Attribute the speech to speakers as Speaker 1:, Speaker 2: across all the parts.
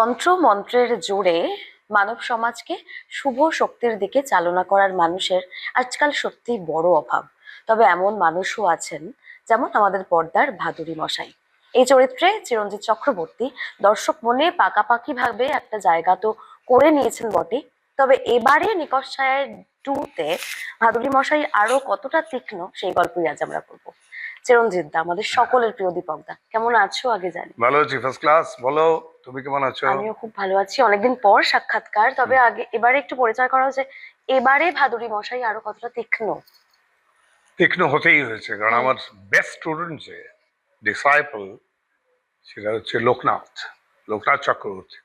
Speaker 1: তন্ত্র মন্ত্রের জোরে মানব সমাজকে শুভ শক্তির দিকে চালনা করার মানুষের আজকাল সত্যি বড় অভাব। তবে এমন মানুষও আছেন যেমন আমাদের পর্দার ভাদুরী মশাই। এই চরিত্রে চিরঞ্জিত চক্রবর্তী দর্শক মনে পাকাপাকি ভাবে একটা জায়গা তো করে নিয়েছেন বটে। তবে এবারে নিকশ টুতে ভাদুরী মশাই আরও কতটা তীক্ষ্ণ সেই গল্পই আজ আমরা করব চিরঞ্জিত দা আমাদের সকলের প্রিয় দীপক দা। কেমন আছো আগে জানি।
Speaker 2: ভালো আছি ফার্স্ট ক্লাস বলো তুমি কেমন আছো?
Speaker 1: আমিও খুব ভালো আছি অনেকদিন পর সাক্ষাৎকার তবে আগে এবারে একটু পরিচয় করা হচ্ছে এবারে ভাদুরী মশাই আরও কতটা তীক্ষ্ণ?
Speaker 2: তীক্ষ্ণ হতেই হয়েছে কারণ আমার বেস্ট স্টুডেন্ট যে ডিসাইপল সেটা হচ্ছে লোকনাথ লোকনাথ চক্রবর্তী।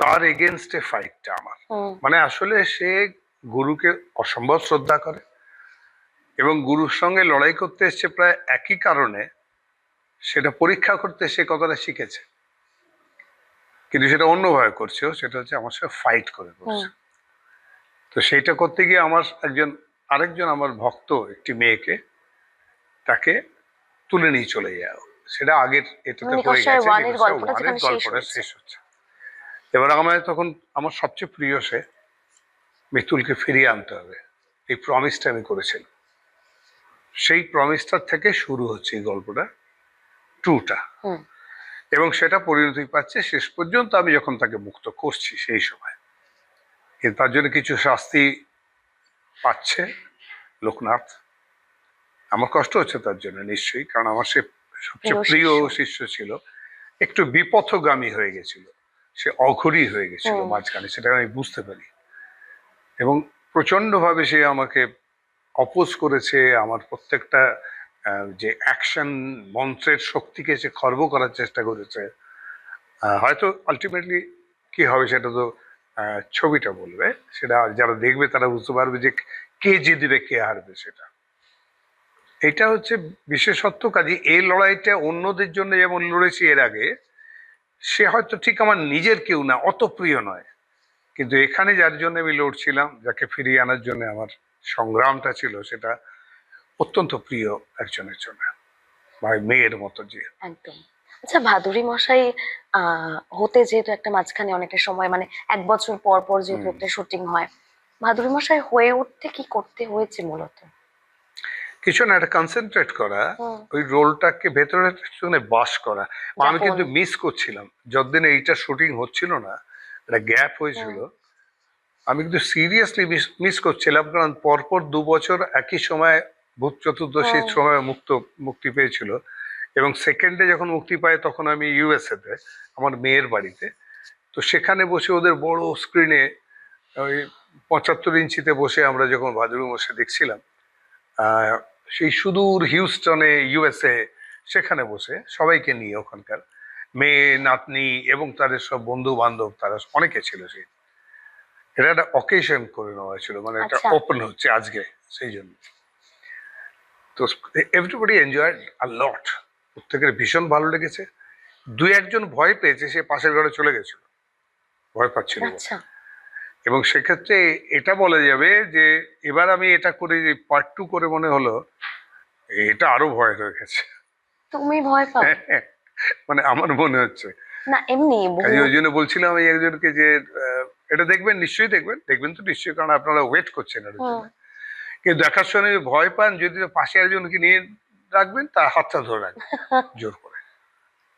Speaker 2: তার এগেনস্টে ফাইটটা আমার। মানে আসলে সে গুরুকে অসম্ভব শ্রদ্ধা করে এবং গুরুর সঙ্গে লড়াই করতে এসছে প্রায় একই কারণে সেটা পরীক্ষা করতে সে কতটা শিখেছে। কিন্তু সেটা অন্যভাবে করছেও সেটা হচ্ছে আমার সাথে ফাইট করে করছে। তো সেইটা করতে গিয়ে আমার একজন আরেকজন আমার ভক্ত একটি মেয়েকে তাকে তুলে নিয়ে চলে যাও। সেটা আগের এটাতে হয়ে গেছে
Speaker 1: ওয়ানের গল্পটা শেষ
Speaker 2: হচ্ছে। এবার আমার তখন আমার সবচেয়ে প্রিয় সে মিতুলকে ফিরিয়ে আনতে হবে। এই প্রমিসটা আমি করেছিলাম। সেই প্রমিসটার থেকে শুরু হচ্ছে এই গল্পটা টুটা এবং সেটা পরিণতি পাচ্ছে শেষ পর্যন্ত আমি যখন তাকে মুক্ত করছি সেই সময়। কিন্তু তার জন্য কিছু শাস্তি পাচ্ছে লোকনাথ। আমার কষ্ট হচ্ছে তার জন্য নিশ্চয়ই কারণ আমার সে সবচেয়ে
Speaker 1: প্রিয়। শিষ্য।
Speaker 2: ছিল। একটু বিপথগামী হয়ে গেছিল। সে অঘরী হয়ে গেছিল মাঝখানে সেটা আমি বুঝতে পারি। এবং প্রচন্ডভাবে সে আমাকে অপোজ করেছে, আমার প্রত্যেকটা যে অ্যাকশন মন্ত্রের শক্তিকে সে খর্ব করার চেষ্টা করেছে হয়তো আলটিমেটলি কি হবে সেটা তো ছবিটা বলবে, সেটা যারা দেখবে তারা বুঝতে পারবে যে কে জিতবে, কে হারবে সেটা। এটা হচ্ছে বিশেষত্ব, কাজে এই লড়াইটা অন্যদের জন্য যেমন লড়েছি এর আগে, সে হয়তো ঠিক আমার নিজের কেউ না, অত প্রিয় নয়। কিন্তু এখানে যার জন্য আমি লড়ছিলাম, যাকে ফিরিয়ে আনার জন্য আমার সংগ্রামটা ছিল সেটা অত্যন্ত প্রিয় একজনের জন্য বা মেয়ের মতো যে।
Speaker 1: একদম। আচ্ছা ভাদুরী মশাই হতে যেহেতু একটা মাঝখানে অনেকটা সময় মানে এক বছর পর পর যেহেতু একটা শুটিং হয় ভাদুরী মশাই হয়ে উঠতে কি করতে হয়েছে মূলত?
Speaker 2: কিছু না একটা কনসেন্ট্রেট করা ওই রোলটাকে ভেতরে শুনে বাস করা। আমি কিন্তু মিস করছিলাম। যতদিন এইটা শুটিং হচ্ছিল না একটা গ্যাপ হয়েছিল আমি কিন্তু সিরিয়াসলি মিস করছিলাম কারণ পরপর দু বছর একই সময় ভূত চতুর্দশীর সময় মুক্ত মুক্তি পেয়েছিল। এবং সেকেন্ডে যখন মুক্তি পায় তখন আমি ইউএসএ তে আমার মেয়ের বাড়িতে। তো সেখানে বসে ওদের বড় স্ক্রিনে ওই পঁচাত্তর ইঞ্চিতে বসে আমরা যখন ভাদুরী বসে দেখছিলাম সেই সুদূর হিউস্টনে ইউএসএ সেখানে বসে সবাইকে নিয়ে ওখানকার মেয়ে নাতনি এবং তাদের সব বন্ধু বান্ধব তারা অনেকে ছিল সেই এটা একটা অকেশন করে নেওয়া হয়েছিল মানে এটা
Speaker 1: আচ্ছা।
Speaker 2: ওপেন হচ্ছে আজকে সেই জন্য। তো এভরিবডি এনজয় আ লট প্রত্যেকের ভীষণ ভালো লেগেছে। দুই একজন ভয় পেয়েছে সে পাশের ঘরে চলে গেছিল। ভয় পাচ্ছিল
Speaker 1: আচ্ছা।
Speaker 2: এবং সেক্ষেত্রে এটা বলা যাবে যে এবার আমি এটা করে যে পার্ট টু করে মনে হলো এটা আরও ভয় হয়ে গেছে।
Speaker 1: তুমি ভয় পাও?
Speaker 2: মানে আমার মনে হচ্ছে।
Speaker 1: না এমনি
Speaker 2: ওই জন্য বলছিলাম আমি একজনকে যে এটা দেখবেন নিশ্চয়ই দেখবেন। দেখবেন তো নিশ্চয়ই কারণ আপনারা ওয়েট করছেন এর জন্য। কিন্তু দেখার সময় ভয় পান যদি পাশে একজনকে নিয়ে রাখবেন তার হাতটা ধরে রাখবেন জোর করে।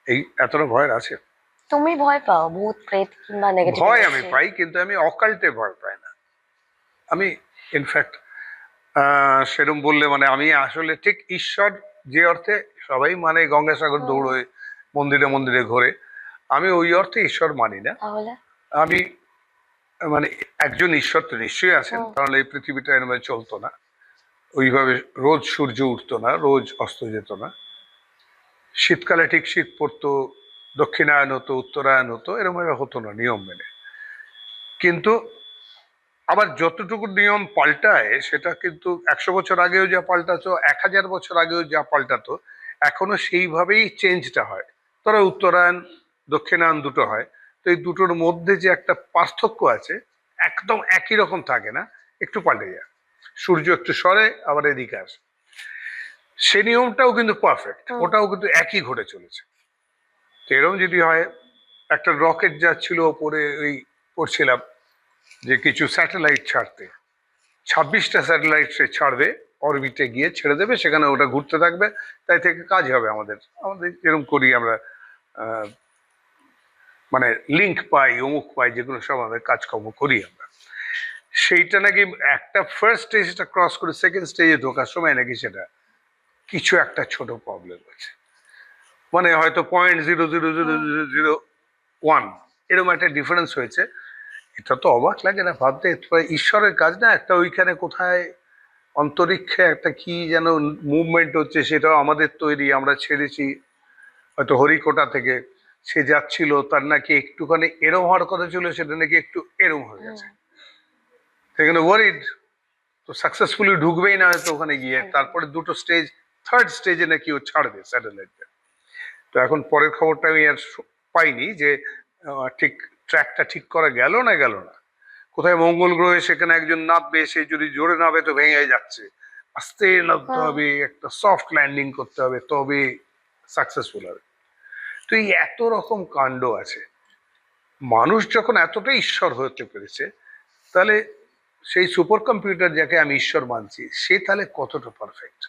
Speaker 2: এই এতটা ভয় আছে?
Speaker 1: তুমি ভয় পাও? ভূত প্রেত কিংবা নেগেটিভ
Speaker 2: ভয় আমি পাই কিন্তু আমি অকাল্টে ভয় পাই না। আমি ইনফ্যাক্ট সেরম বললে মানে আমি আসলে ঠিক ঈশ্বর যে অর্থে সবাই মানে গঙ্গাসাগর দৌড়োয় মন্দিরে মন্দিরে ঘোরে আমি ওই অর্থে ঈশ্বর মানি না। আমি মানে একজন ঈশ্বর তো নিশ্চয়ই আছেন। তাহলে এই পৃথিবীটা এরমভাবে চলতো না। ওইভাবে রোজ সূর্য উঠতো না রোজ অস্ত যেত না। শীতকালে ঠিক শীত পড়তো দক্ষিণায়ন হতো উত্তরায়ণ হতো এরমভাবে হতো না নিয়ম মেনে। কিন্তু আবার যতটুকু নিয়ম পাল্টায় সেটা কিন্তু একশো বছর আগেও যা পাল্টাতো এক হাজার বছর আগেও যা পাল্টাতো এখনও সেইভাবেই চেঞ্জটা হয়। ধরো উত্তরায়ণ দক্ষিণায়ন দুটো হয়। এই দুটোর মধ্যে যে একটা পার্থক্য আছে একদম একই রকম থাকে না একটু পাল্টে যায়। সূর্য একটু সরে আবার এদিকে আসে। সে নিয়মটাও কিন্তু পারফেক্ট ওটাও কিন্তু একই ঘটে চলেছে। তো এরকম যদি হয় একটা রকেট যাচ্ছিল ওপরে ওই পড়ছিলাম যে কিছু স্যাটেলাইট ছাড়তে। ছাব্বিশটা স্যাটেলাইট সে ছাড়বে অরবিটে গিয়ে ছেড়ে দেবে সেখানে ওটা ঘুরতে থাকবে তাই থেকে কাজ হবে আমাদের। আমাদের যেরকম করি আমরা আহ, মানে লিঙ্ক পাই অমুক পাই যেগুলো সব আমাদের কাজকর্ম করি আমরা। সেইটা নাকি একটা ফার্স্ট স্টেজটা ক্রস করে সেকেন্ড স্টেজে ঢোকার সময় নাকি সেটা কিছু একটা ছোট প্রবলেম আছে মানে হয়তো point zero zero zero zero zero one এরকম একটা ডিফারেন্স হয়েছে। এটা তো অবাক লাগে না ভাবতে ঈশ্বরের কাজ না একটা ওইখানে কোথায় অন্তরিক্ষে একটা কি যেন মুভমেন্ট হচ্ছে সেটাও আমাদের তৈরি আমরা ছেড়েছি। হয়তো হরিকোটা থেকে সে যাচ্ছিল তার নাকি একটুখানি এরম হওয়ার কথা ছিল সেটা নাকি একটু এরম হয়ে গেছে। সেখানে ওয়ারিড তো সাকসেসফুলি ঢুকবেই না হয়তো ওখানে গিয়ে তারপরে দুটো স্টেজ থার্ড স্টেজে নাকি ও ছাড়বে স্যাটেলাইটটা তো এখন পরের খবরটা আমি আর পাইনি যে ঠিক ট্র্যাকটা ঠিক করা গেল না গেল না। কোথায় মঙ্গল গ্রহে সেখানে একজন নামবে সে যদি জোরে নামে তো ভেঙে যাচ্ছে। আস্তে নামতে
Speaker 1: হ্যাঁ।
Speaker 2: হবে একটা সফট ল্যান্ডিং করতে হবে তবে সাকসেসফুল হবে। তো এই এত রকম কাণ্ড আছে। মানুষ যখন এতটা ঈশ্বর হতে পেরেছে তাহলে সেই সুপার কম্পিউটার যাকে আমি ঈশ্বর মানছি সে তাহলে কতটা পারফেক্ট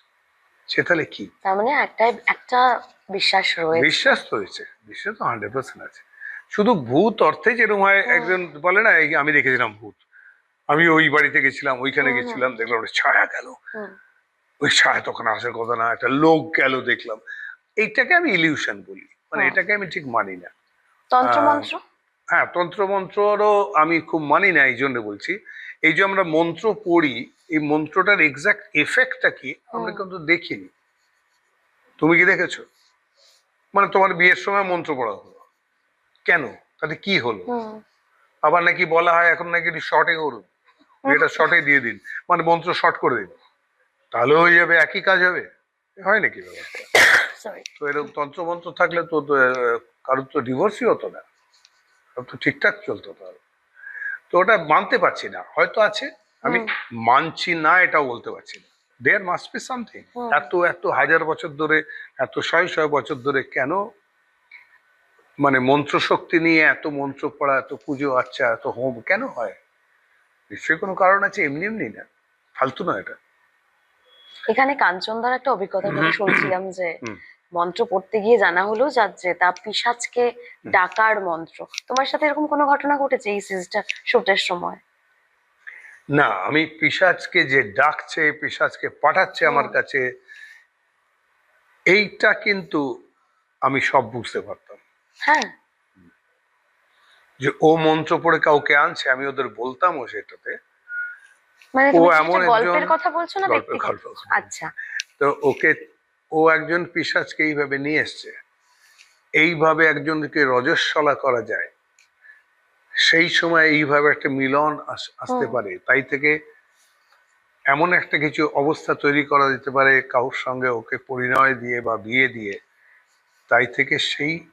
Speaker 2: সে তাহলে কি?
Speaker 1: তার মানে একটা একটা বিশ্বাস রয়েছে।
Speaker 2: বিশ্বাস তো হয়েছে বিশ্বাস তো হান্ড্রেড পার্সেন্ট আছে। শুধু ভূত অর্থে যেরকম হয় একজন বলে না আমি দেখেছিলাম ভূত। আমি ওই বাড়িতে গেছিলাম ওইখানে। গেছিলাম দেখলাম একটা ছায়া গেল। ওই ছায়া তখন আসার কথা না একটা লোক গেল দেখলাম। এইটাকে আমি ইলিউশন বলি। মানে এটাকে আমি ঠিক মানি না।
Speaker 1: তন্ত্র
Speaker 2: আহ, হ্যাঁ তন্ত্রমন্ত্ররও আমি খুব মানি না এই জন্য বলছি। এই যে আমরা মন্ত্র পড়ি এই মন্ত্রটার এক্সাক্ট এফেক্টটা কি আমরা কিন্তু দেখিনি। তুমি কি দেখেছ? মানে তোমার বিয়ের সময় মন্ত্র পড়া হলো। কেন? তাতে কি হলো? আবার নাকি বলা হয় এখন নাকি শর্টে করুন। এটা শর্টে দিয়ে দিন। মানে মন্ত্র শর্ট করে দিন। তাহলে হয়ে যাবে একই কাজ হবে। হয় নাকি ব্যাপারটা?
Speaker 1: সরি
Speaker 2: তো এরকম তন্ত্রমন্ত্র থাকলে তো তো, কারোর তো ডিভোর্সই হতো না। তো ঠিকঠাক চলতো তাহলে। তো ওটা মানতে পারছি না। হয়তো আছে আমি মানছি না এটাও বলতে পারছি না। দেয়ার মাস্ট বি সামথিং এত এত হাজার বছর ধরে এত শয় শয় বছর ধরে কেন মানে মন্ত্র শক্তি নিয়ে এত মন্ত্র পড়া এত পুজো আচ্ছা এত হোম কেন হয়? নিশ্চয়ই কোনো কারণ আছে এমনি এমনি না। ফালতু না এটা।
Speaker 1: এখানে কাঞ্চনদার একটা অভিজ্ঞতা কথা শুনছিলাম যে মন্ত্র পড়তে গিয়ে জানা হলো যাচ্ছে তা পিসাজকে ডাকার মন্ত্র। তোমার সাথে এরকম কোনো ঘটনা ঘটেছে এই সিজটা শুটের সময়?
Speaker 2: না আমি পিসাজকে যে ডাকছে পিসাজকে পাঠাচ্ছে আমার কাছে এইটা কিন্তু আমি সব বুঝতে পারতাম।
Speaker 1: হ্যাঁ।
Speaker 2: যে ও মন্ত্র পড়ে কাউকে আনছে আমি ওদের বলতামও সেটাতে।
Speaker 1: মানে
Speaker 2: ও এমন
Speaker 1: একটা গল্পের কথা বলছো না ব্যক্তিগত? আচ্ছা।
Speaker 2: তো ওকে ও একজন পিসাজকে এইভাবে নিয়ে এসছে। এইভাবে একজনকে রজস্বলা করা যায়। সেই সময় এইভাবে একটা মিলন আসতে পারে। তাই থেকে এমন একটা কিছু অবস্থা তৈরি করা যেতে পারে কারোর সঙ্গে ওকে পরিণয় দিয়ে বা বিয়ে দিয়ে। তাই থেকে সেই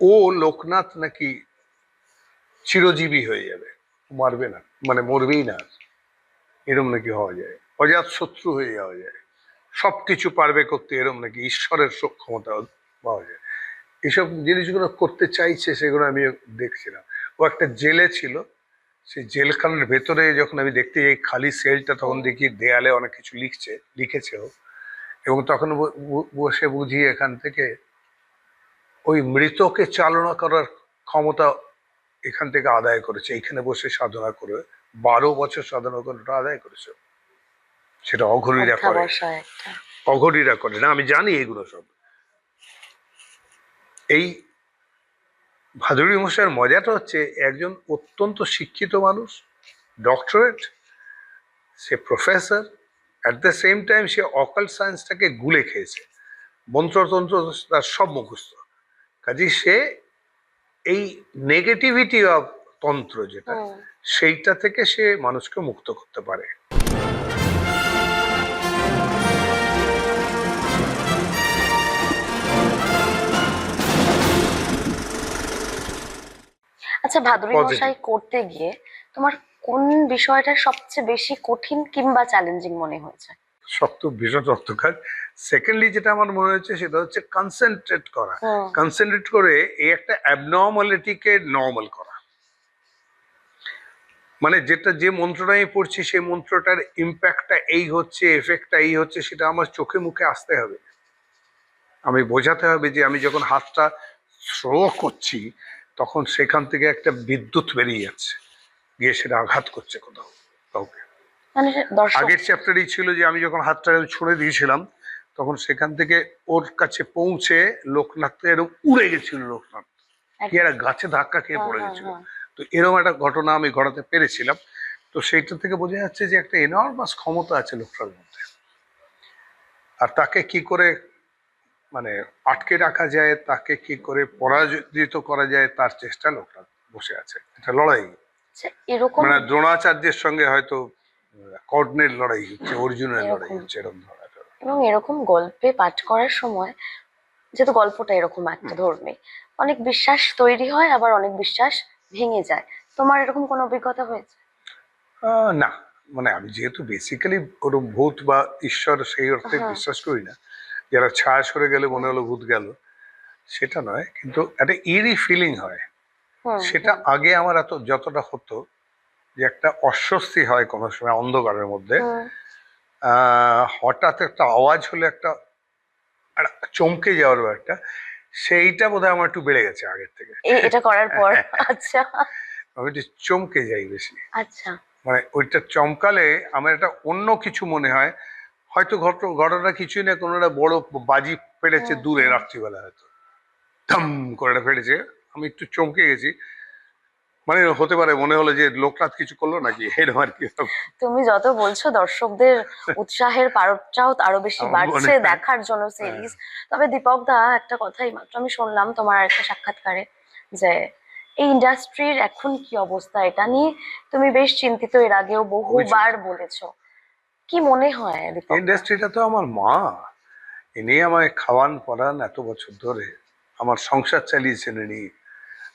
Speaker 2: ও লোকনাথ নাকি চিরজীবী হয়ে যাবে। মারবে না মানে মরবেই না। এরম নাকি হওয়া যায়। অজাত শত্রু হয়ে যাওয়া যায়। সব কিছু পারবে করতে এরম নাকি ঈশ্বরের সক্ষমতা পাওয়া যায়। এসব জিনিসগুলো করতে চাইছে সেগুলো আমি দেখছিলাম। ও একটা জেলে ছিল। সেই জেলখানার ভেতরে যখন আমি দেখতে যাই, খালি সেলটা তখন দেখি দেয়ালে অনেক কিছু লিখছে, লিখেছে ও। এবং তখন বসে বুঝি এখান থেকে ওই মৃতকে চালনা করার ক্ষমতা এখান থেকে আদায় করেছে। এখানে বসে সাধনা করে বারো বছর করে ওটা আদায় করেছে। সেটা অঘরীরা করে অঘরীরা করে না আমি জানি এগুলো সব। এই ভাদুরী মশাইয়ের মজাটা হচ্ছে একজন অত্যন্ত শিক্ষিত মানুষ doctorate say professor at the same time say occult সায়েন্সটাকে গুলে খেয়েছে। মন্ত্রতন্ত্র তার সব মুখস্থ। কাজে সে এই নেগেটিভিটি অফ তন্ত্র যেটা সেইটা থেকে সে মানুষকে মুক্ত করতে পারে।
Speaker 1: আচ্ছা ভাদুরী মশাই করতে গিয়ে তোমার কোন বিষয়টা সবচেয়ে বেশি কঠিন কিংবা চ্যালেঞ্জিং মনে হয়েছে?
Speaker 2: শক্ত ভীষণ শক্ত কাজ সেকেন্ডলি যেটা আমার মনে হচ্ছে সেটা হচ্ছে কনসেন্ট্রেট করা। কনসেন্ট্রেট করে এই একটা অ্যাবনর্মালিটিকে নর্মাল করা। মানে যেটা যে মন্ত্রটা আমি পড়ছি সেই মন্ত্রটার ইম্প্যাক্টটা এই হচ্ছে এফেক্টটা এই হচ্ছে সেটা আমার চোখে মুখে আসতে হবে। আমি বোঝাতে হবে যে আমি যখন হাতটা স্লো করছি তখন সেখান থেকে একটা বিদ্যুৎ বেরিয়ে যাচ্ছে গিয়ে সেটা আঘাত করছে কোথাও কাউকে।
Speaker 1: মানে
Speaker 2: আগের চ্যাপ্টারই ছিল যে আমি যখন হাতটা ছুঁড়ে দিয়েছিলাম তখন সেখান থেকে ওর কাছে পৌঁছে লোকনাথ এরকম উড়ে গেছিল লোকনাথ। কি একটা গাছে ধাক্কা খেয়ে
Speaker 1: হ্যাঁ,
Speaker 2: পড়ে
Speaker 1: হ্যাঁ,
Speaker 2: গেছিল।
Speaker 1: হ্যাঁ।
Speaker 2: তো এরকম একটা ঘটনা আমি ঘটাতে পেরেছিলাম। তো সেইটা থেকে বোঝা যাচ্ছে যে একটা এনর্মাস ক্ষমতা আছে লোকটার মধ্যে। আর তাকে কি করে মানে আটকে রাখা যায় তাকে কি করে পরাজিত করা যায় তার চেষ্টা লোকটা বসে আছে। এটা লড়াই।
Speaker 1: আচ্ছা, এরকম
Speaker 2: মানে দ্রোণাচার্যের সঙ্গে হয়তো কর্ণের লড়াই হচ্ছে অর্জুনের লড়াই হচ্ছে এরকম ধরনের
Speaker 1: এবং এরকম গল্পে পাঠ করার সময় যেহেতু গল্পটা এরকম একটা ধর্মী অনেক বিশ্বাস তৈরি হয় আবার অনেক বিশ্বাস ভেঙে যায়। তোমার এরকম কোনো অভিজ্ঞতা হয়েছে?
Speaker 2: না। মানে আমি যেহেতু বেসিক্যালি ওরকম ভূত বা ঈশ্বর সেই অর্থে
Speaker 1: হ্যাঁ।
Speaker 2: বিশ্বাস করি না। যারা ছায়া সরে গেলে মনে হলো ভূত গেল সেটা নয়। কিন্তু একটা ইরি ফিলিং হয়। সেটা আগে আমার এত যতটা হতো যে একটা অস্বস্তি হয় কোনো সময় অন্ধকারের মধ্যে। আহ, হঠাৎ একটা আওয়াজ হলে একটা একটা চমকে যাওয়ার একটা সেইটা বোধহয় আমার একটু বেড়ে গেছে আগের থেকে।
Speaker 1: এটা করার পর? আচ্ছা।
Speaker 2: আমি একটু চমকে যাই বেশি।
Speaker 1: আচ্ছা।
Speaker 2: মানে ওইটা চমকালে আমার একটা অন্য কিছু মনে হয়। হয়তো ঘটনা ঘটনা কিছুই না কোনো একটা বড় বাজি ফেলেছে দূরে রাত্রিবেলা হয়তো। ধম করে ফেলেছে। আমি একটু চমকে গেছি। মানে হতে পারে মনে হলো যে লোকনাথ কিছু করল নাকি? এরকম আর কি
Speaker 1: তুমি যত বলছো দর্শকদের উৎসাহের পারটাও আরও বেশি বাড়ছে দেখার জন্য সিরিজ তবে দীপক দা একটা কথাই মাত্র আমি শুনলাম তোমার একটা সাক্ষাৎকারে যে এই ইন্ডাস্ট্রির এখন কি অবস্থা? এটা নিয়ে তুমি বেশ চিন্তিত এর আগেও বহুবার বলেছ। কি মনে হয়
Speaker 2: ইন্ডাস্ট্রিটা তো আমার মা। ইনি আমায় খাওয়ান পড়ান এত বছর ধরে। আমার সংসার চালিয়েছেন ইনি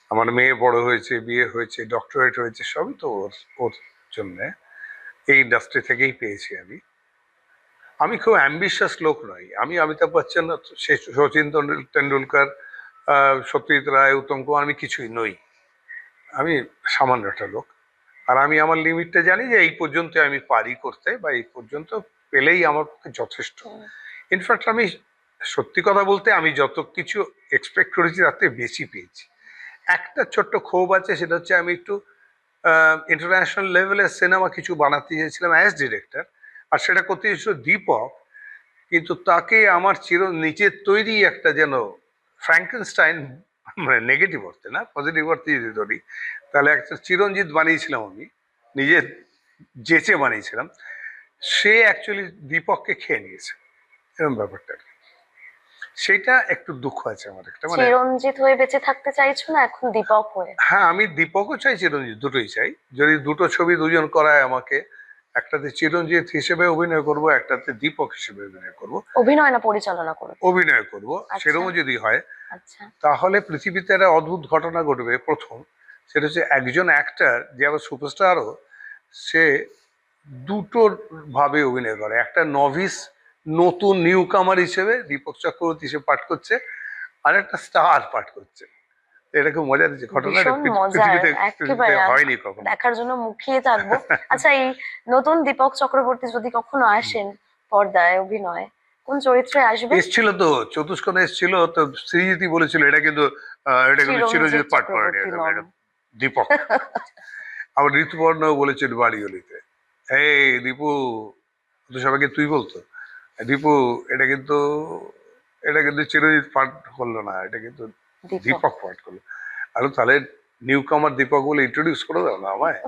Speaker 2: আমার মেয়ে বড় হয়েছে বিয়ে হয়েছে ডক্টরেট হয়েছে সবই তো ওর ওর জন্যে। এই ইন্ডাস্ট্রি থেকেই পেয়েছি আমি। আমি খুব অ্যাম্বিশাস লোক নই। আমি অমিতাভ বচ্চন সচিন তেন্ডুল- তেন্ডুলকর সত্যজিৎ রায় উত্তম কুমার আমি কিছুই নই। আমি সামান্য একটা লোক। আর আমি আমার লিমিটটা জানি যে এই পর্যন্ত আমি পারি করতে বা এই পর্যন্ত পেলেই আমার পক্ষে যথেষ্ট। ইনফ্যাক্ট আমি সত্যি কথা বলতে আমি যত কিছু এক্সপেক্ট করেছি তার থেকে বেশি পেয়েছি। একটা ছোট্ট ক্ষোভ আছে, সেটা হচ্ছে আমি একটু ইন্টারন্যাশনাল লেভেলের সিনেমা কিছু বানাতে চেয়েছিলাম অ্যাজ ডিরেক্টর আর সেটা করতে চেয়েছিল দীপক কিন্তু তাকে আমার চির নিচের তৈরি একটা যেন ফ্র্যাঙ্কেনস্টাইন মানে নেগেটিভ অর্থে না পজিটিভ অর্থে যদি ধরি, তাহলে একটা চিরঞ্জিত বানিয়েছিলাম আমি, নিজের জেচে বানিয়েছিলাম, সে অ্যাকচুয়ালি দীপককে খেয়ে নিয়েছে এরকম ব্যাপারটা। সেটা একটু দুঃখ আছে আমার একটা মানে
Speaker 1: চিরঞ্জিত হয়ে বেঁচে থাকতে চাইছো না? এখন দীপক হয়ে।
Speaker 2: হ্যাঁ আমি দীপকও চাই চিরঞ্জিত দুটোই চাই। যদি দুটো ছবি দুজন করায় আমাকে একটাতে চিরঞ্জিত হিসেবে অভিনয় করব একটাতে দীপক হিসেবে অভিনয় করব।
Speaker 1: অভিনয় না পরিচালনা করো?
Speaker 2: অভিনয় করব
Speaker 1: আচ্ছা।
Speaker 2: সেরকমও যদি হয়
Speaker 1: আচ্ছা।
Speaker 2: তাহলে পৃথিবীতে একটা অদ্ভুত ঘটনা ঘটবে। প্রথম সেটা হচ্ছে একজন অ্যাক্টার যে আবার সুপারস্টারও সে দুটোর ভাবে অভিনয় করে। একটা নভিস নতুন নিউ কামার হিসেবে দীপক চক্রবর্তী হিসেবে পাঠ করছে আর একটা স্টার পাঠ করছে। এটা খুব মজার যে ঘটনা হয়নি কখনো।
Speaker 1: দেখার জন্য মুখিয়ে থাকব। আচ্ছা এই নতুন দীপক চক্রবর্তী যদি কখনো আসেন পর্দায় অভিনয় কোন চরিত্রে আসবে?
Speaker 2: এসছিল তো চতুষ্কোণে এসছিল তো শ্রীজিতি বলেছিল এটা কিন্তু এটা কিন্তু
Speaker 1: চিরঞ্জিত
Speaker 2: পাঠ করেনি দীপক। আবার ঋতুপর্ণ বলেছিল এই দীপু তো সবাইকে তুই বলতো? দীপু এটা কিন্তু এটা কিন্তু চিরঞ্জিত পাঠ করল না এটা কিন্তু
Speaker 1: দীপক।
Speaker 2: পাঠ করল। আর তাহলে নিউ কামার দীপক বলে ইন্ট্রোডিউস করে দাও না আমায়।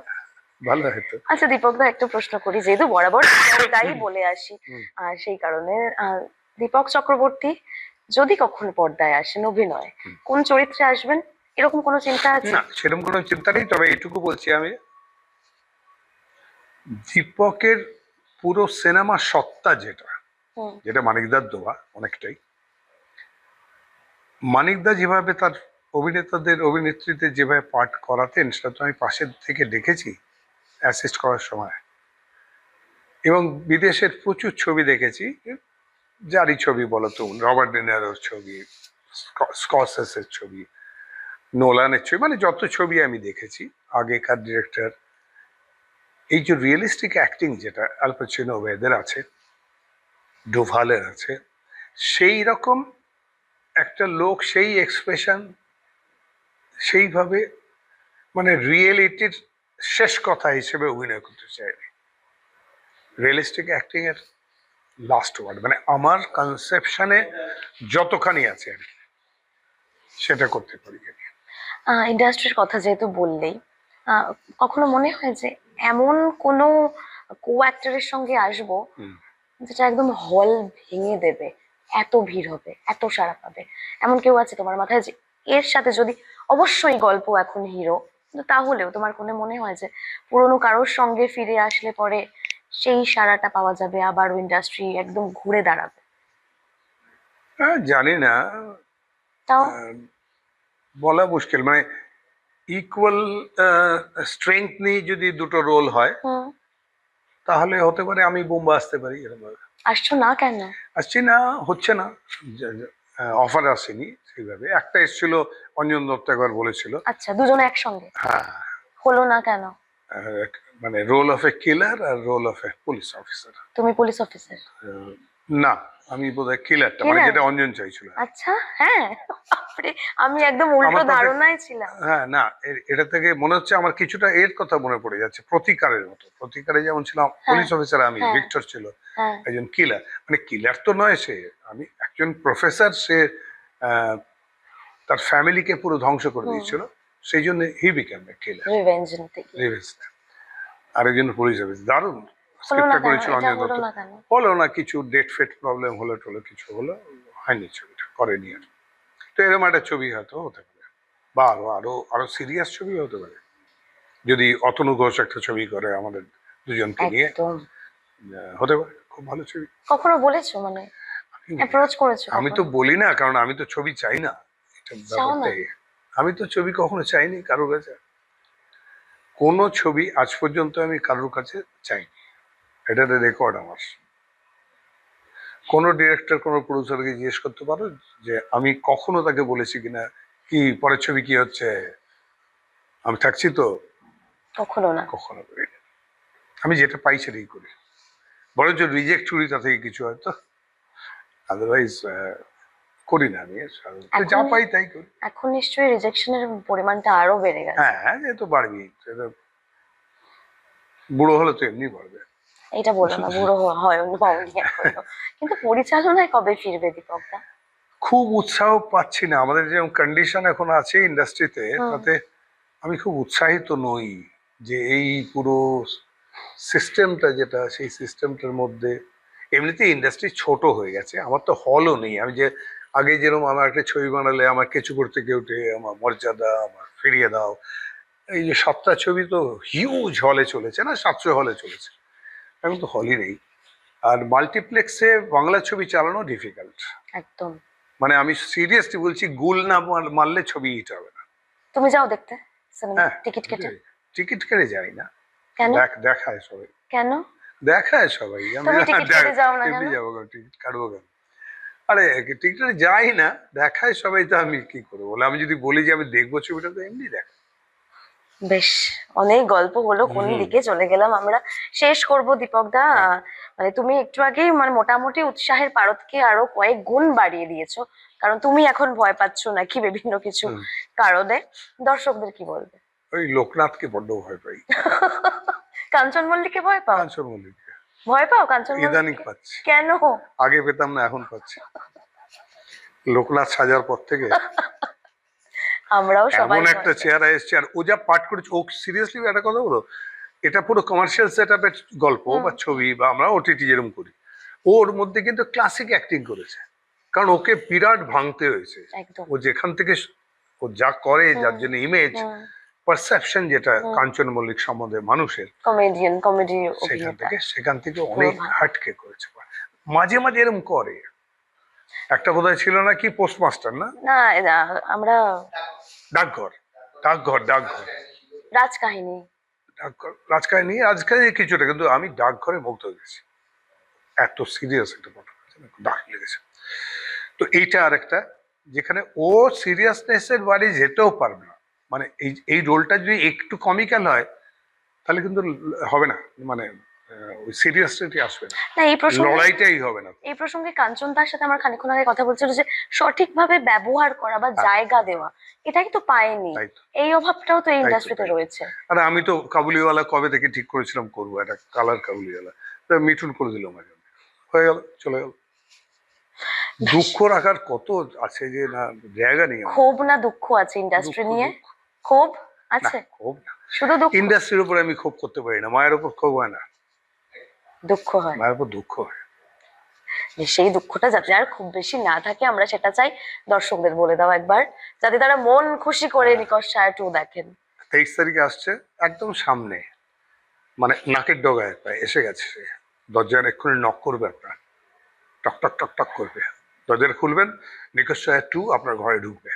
Speaker 2: ভালো হতো
Speaker 1: আচ্ছা দীপক দা একটা প্রশ্ন করি। যেহেতু বরাবর তাই বলে আসি আর সেই কারণে দীপক চক্রবর্তী যদি কখনো পর্দায় আসেন অভিনয় কোন চরিত্রে আসবেন? এরকম কোনো চিন্তা আছে?
Speaker 2: না সেরকম কোনো চিন্তা নেই তবে এটুকু বলছি আমি দীপকের পুরো সিনেমা সত্তা যেটা যেটা মানিকদার দেওয়া অনেকটাই। মানিকদা যেভাবে তার অভিনেতাদের অভিনেত্রীদের যেভাবে পাঠ করাতেন, সেটা তো আমি পাশের থেকে দেখেছি অ্যাসিস্ট করার সময়। এবং বিদেশের প্রচুর ছবি দেখেছি যারই ছবি বলো তো, রবার্ট ডিনারের ছবি স্কসেসের ছবি, নোলানের ছবি মানে যত ছবি আমি দেখেছি, আগেকার ডিরেক্টর। এই যে রিয়েলিস্টিক অ্যাক্টিং যেটা আলপাচিনো ওয়েদের আছে ডোভালের আছে। সেই রকম একটা লোক সেই এক্সপ্রেশন সেইভাবে মানে রিয়েলিটির শেষ কথা হিসেবে অভিনয় করতে চাইনি রিয়েলিস্টিক অ্যাক্টিং এর লাস্ট ওয়ার্ড মানে আমার কনসেপশনে যতখানি আছে সেটা করতে পারি
Speaker 1: ইন্ডাস্ট্রির কথা যেহেতু বললেই কখনো মনে হয় যে এমন কোনো কো অ্যাক্টরের সঙ্গে আসব। যেটা একদম হল ভেঙে দেবে এত ভিড় হবে এত সাড়া পাবে। এমন কেউ আছে তোমার মাথায় যে এর সাথে যদি অবশ্যই গল্প এখন হিরো তাহলেও তোমার কোনো মনে হয় যে পুরনো কারোর সঙ্গে ফিরে আসলে পরে সেই সাড়াটা পাওয়া যাবে আবার ইন্ডাস্ট্রি একদম ঘুরে দাঁড়াবে?
Speaker 2: হ্যাঁ, জানি না।
Speaker 1: তাও?
Speaker 2: বলা মুশকিল। মানে ইকুয়াল স্ট্রেংথ নিয়ে যদি দুটো রোল হয় তাহলে হতে পারে আমি বোম্বা আসতে পারি এরকম
Speaker 1: আসছো না কেন?
Speaker 2: আসছি না হচ্ছে না। অফার আসেনি সেইভাবে। একটা এসেছিল অঞ্জন দত্ত একবার বলেছিল।
Speaker 1: আচ্ছা দুজনে একসঙ্গে?
Speaker 2: হ্যাঁ।
Speaker 1: হলো না কেন?
Speaker 2: মানে role of a killer R role of a police officer
Speaker 1: তুমি পুলিশ অফিসার
Speaker 2: না আমি বোধহয় কিলারটা মানে? যেটা অঞ্জন চাইছিল।
Speaker 1: আচ্ছা হ্যাঁ। বাপরে, আমি একদম উল্টো ধারণায় ছিলাম।
Speaker 2: হ্যাঁ না এটা থেকে মনে হচ্ছে আমার কিছুটা এর কথা মনে পড়ে যাচ্ছে প্রতিকারের মতো। প্রতিকারে যেমন ছিলাম পুলিশ অফিসার আমি
Speaker 1: হ্যাঁ।
Speaker 2: ভিক্টর ছিল
Speaker 1: হ্যাঁ।
Speaker 2: একজন কিলার মানে কিলার তো নয় সে আমি একজন প্রফেসর সে তার ফ্যামিলিকে পুরো ধ্বংস করে দিয়েছিল সেই জন্য he became a killer
Speaker 1: revenge
Speaker 2: আরেকজন পুলিশ অফিস দারুণ। স্ক্রিপ্টটা করেছিল
Speaker 1: হলো না
Speaker 2: কিছু ডেট ফেট প্রবলেম হলো টলো কিছু হলো হয়নি ছবিটা করেনি আর তো এরকম একটা ছবি হয়তো হতে পারে। বা আরও আরও আরও সিরিয়াস ছবি হতে পারে। যদি অতনু ঘোষ একটা ছবি করে আমাদের দুজনকে নিয়ে
Speaker 1: একদম।
Speaker 2: হতে পারে খুব ভালো ছবি।
Speaker 1: কখনো বলেছ মানে?
Speaker 2: আমি-
Speaker 1: অ্যাপ্রোচ করেছ
Speaker 2: আমি তো বলি না কারণ আমি তো ছবি চাই না। এটা ব্যাপারটাই। আমি তো ছবি কখনো চাইনি কারোর কাছে। কোনো ছবি আজ পর্যন্ত আমি কারোর কাছে চাইনি। এটা রেকর্ড আমার। কোনো ডিরেক্টর কোনো প্রডিউসারকে জিজ্ঞেস করতে পারো যে আমি কখনো তাকে বলেছি কিনা কি পরের ছবি কি হচ্ছে? আমি থাকছি তো?
Speaker 1: কখনো না।
Speaker 2: কখনো আমি যেটা পাই সেটাই করি। বরঞ্চ রিজেক্ট চুরি তা থেকে কিছু হয়তো। আদারওয়াইজ করি না আমি। যা পাই তাই করি।
Speaker 1: এখন নিশ্চয়ই রিজেকশনের পরিমাণটা আরও বেড়ে গেছে।
Speaker 2: হ্যাঁ যেহেতু বাড়বি সেটা বুড়ো হলে তো এমনি বাড়বে।
Speaker 1: এটা বলো না বুড়ো হয় কিন্তু পরিচালনায় কবে ফিরবে দীপকদা?
Speaker 2: খুব উৎসাহ পাচ্ছি না। আমাদের যেরকম কন্ডিশন এখন আছে ইন্ডাস্ট্রিতে তাতে আমি খুব উৎসাহিত নই যে এই পুরো সিস্টেমটা যেটা সেই সিস্টেমটার মধ্যে এমনিতে ইন্ডাস্ট্রি ছোট হয়ে গেছে। আমার তো হলও নেই। আমি যে আগে যেরকম আমার একটা ছবি বানালে আমার কিছু করতে কেউ উঠে আমার মর্যাদা আমার ফিরিয়ে দাও এই যে সাতটা ছবি তো হিউজ হলে চলেছে না? সাতশো হলে চলেছে। এখন তো হলই নেই। আর মাল্টিপ্লেক্সে বাংলা ছবি চালানো ডিফিকাল্ট
Speaker 1: একদম।
Speaker 2: মানে আমি সিরিয়াসলি বলছি গুল না মারলে ছবি হিট হবে না।
Speaker 1: তুমি যাও দেখতে
Speaker 2: হ্যাঁ
Speaker 1: টিকিট কেটে।
Speaker 2: টিকিট কেটে যাই না।
Speaker 1: কেন?
Speaker 2: দেখ দেখায় সবাই।
Speaker 1: কেন?
Speaker 2: দেখায় সবাই। আমি
Speaker 1: তুমি টিকিট
Speaker 2: দেখ-
Speaker 1: কেটে যাও না
Speaker 2: এমনি
Speaker 1: কেন?
Speaker 2: যাব টিকিট কাটবো কেন? আরে টিকিট যাই না দেখায় সবাই তো আমি কি করব? বলে আমি যদি বলি যে আমি দেখব ছবিটা তো এমনি দেখ।
Speaker 1: বেশ অনেক গল্প হলো কোন দিকে চলে গেলাম আমরা। শেষ করব দীপকদা মানে তুমি একটু আগেই মানে মোটামুটি উৎসাহের পারতকে আরও কয়েক গুণ বাড়িয়ে দিয়েছ। কারণ তুমি এখন ভয় পাচ্ছ নাকি বিভিন্ন কিছু কারণে। দর্শকদের কি বলবে?
Speaker 2: ওই লোকনাথকে বড্ড ভয় পাই।
Speaker 1: কাঞ্চন মল্লিককে ভয় পাও?
Speaker 2: কাঞ্চন মল্লিককে।
Speaker 1: ভয় পাও কাঞ্চন
Speaker 2: ইদানিং পাচ্ছি।
Speaker 1: কেন?
Speaker 2: আগে পেতাম না এখন পাচ্ছি। লোকনাথ সাজার পর থেকে
Speaker 1: আমরাও সবাই
Speaker 2: এমন একটা। চেহারা এসছে আর ও যা পাঠ করেছে ও সিরিয়াসলি একটা কথা বলো? এটা পুরো কমার্শিয়াল সেট গল্প বা ছবি বা আমরা ওটিটি যেরকম করি। ওর মধ্যে কিন্তু ক্লাসিক অ্যাক্টিং করেছে। কারণ ওকে বিরাট ভাঙতে হয়েছে। ও যেখান থেকে ও যা করে যার জন্য ইমেজ পারসেপশন যেটা। কাঞ্চন মল্লিক সম্বন্ধে মানুষের
Speaker 1: কমেডিয়ান কমেডি
Speaker 2: সেখান থেকে সেখান থেকে অনেক। হাটকে করেছে। মাঝে মাঝে এরকম করে। একটা বোধহয় ছিল না কি পোস্টমাস্টার না
Speaker 1: না আমরা
Speaker 2: ডাকঘর ডাকঘর ডাকঘর।
Speaker 1: রাজকাহিনী।
Speaker 2: ডাকঘর রাজকাহিনী রাজকাহিনী কিছুটা কিন্তু আমি ডাকঘরে মুগ্ধ হয়ে গেছি। এত সিরিয়াস একটা ঘটনা দারুণ লেগেছে। তো এইটা আর একটা যেখানে ও সিরিয়াসনেসের বাড়ি যেতেও পারবে না। মানে এই এই রোলটা যদি একটু কমিক্যাল হয় তাহলে কিন্তু হবে না। মানে ওই আসবে না।
Speaker 1: এই প্রসঙ্গে
Speaker 2: লড়াইটাই হবে না।
Speaker 1: এই প্রসঙ্গে কাঞ্চন তার সাথে আমার খানিক্ষণ আগে কথা বলছিল যে সঠিকভাবে ব্যবহার করা বা
Speaker 2: হ্যাঁ।
Speaker 1: জায়গা দেওয়া এটাই তো পায়নি। এই অভাবটাও তো এই ইন্ডাস্ট্রিতে রয়েছে।
Speaker 2: আর আমি তো কাবুলিওয়ালা কবে থেকে ঠিক করেছিলাম করব? একটা কালার কাবুলিওয়ালা। মিঠুন করে দিল আমার জন্য হয়ে গেল চলে গেল। দুঃখ রাখার কত আছে যে না জায়গা নেই।
Speaker 1: ক্ষোভ না দুঃখ আছে ইন্ডাস্ট্রি নিয়ে। ক্ষোভ আছে?
Speaker 2: ক্ষোভ
Speaker 1: শুধু
Speaker 2: ইন্ডাস্ট্রির উপরে আমি ক্ষোভ করতে পারি না। মায়ের উপর ক্ষোভ হয় না।
Speaker 1: দুঃখ হয়।
Speaker 2: মায়ের উপর দুঃখ হয়।
Speaker 1: সেই দুঃখটা যাতে আর খুব বেশি না থাকে আমরা সেটা চাই দর্শকদের বলে দাও একবার যাতে তারা মন খুশি করে
Speaker 2: হ্যাঁ।
Speaker 1: নিকশ টু দেখেন।
Speaker 2: তেইশ তারিখে আসছে একদম সামনে। মানে নাকের ডগায় প্রায় এসে গেছে সে। দরজার এক্ষুনি নক করবে আপনার। টক টক টক টক করবে। দরজা খুলবেন নিকট নিকশ্চয় টু আপনার ঘরে ঢুকবে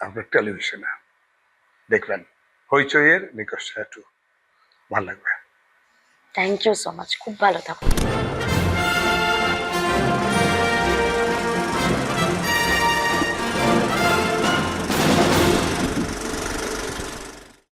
Speaker 2: আপনার টেলিভিশনে দেখবেন হইচইয়ের নিকট নিকশ্চয় টু। ভালো লাগবে।
Speaker 1: থ্যাংক ইউ সো মাচ খুব ভালো থাকুন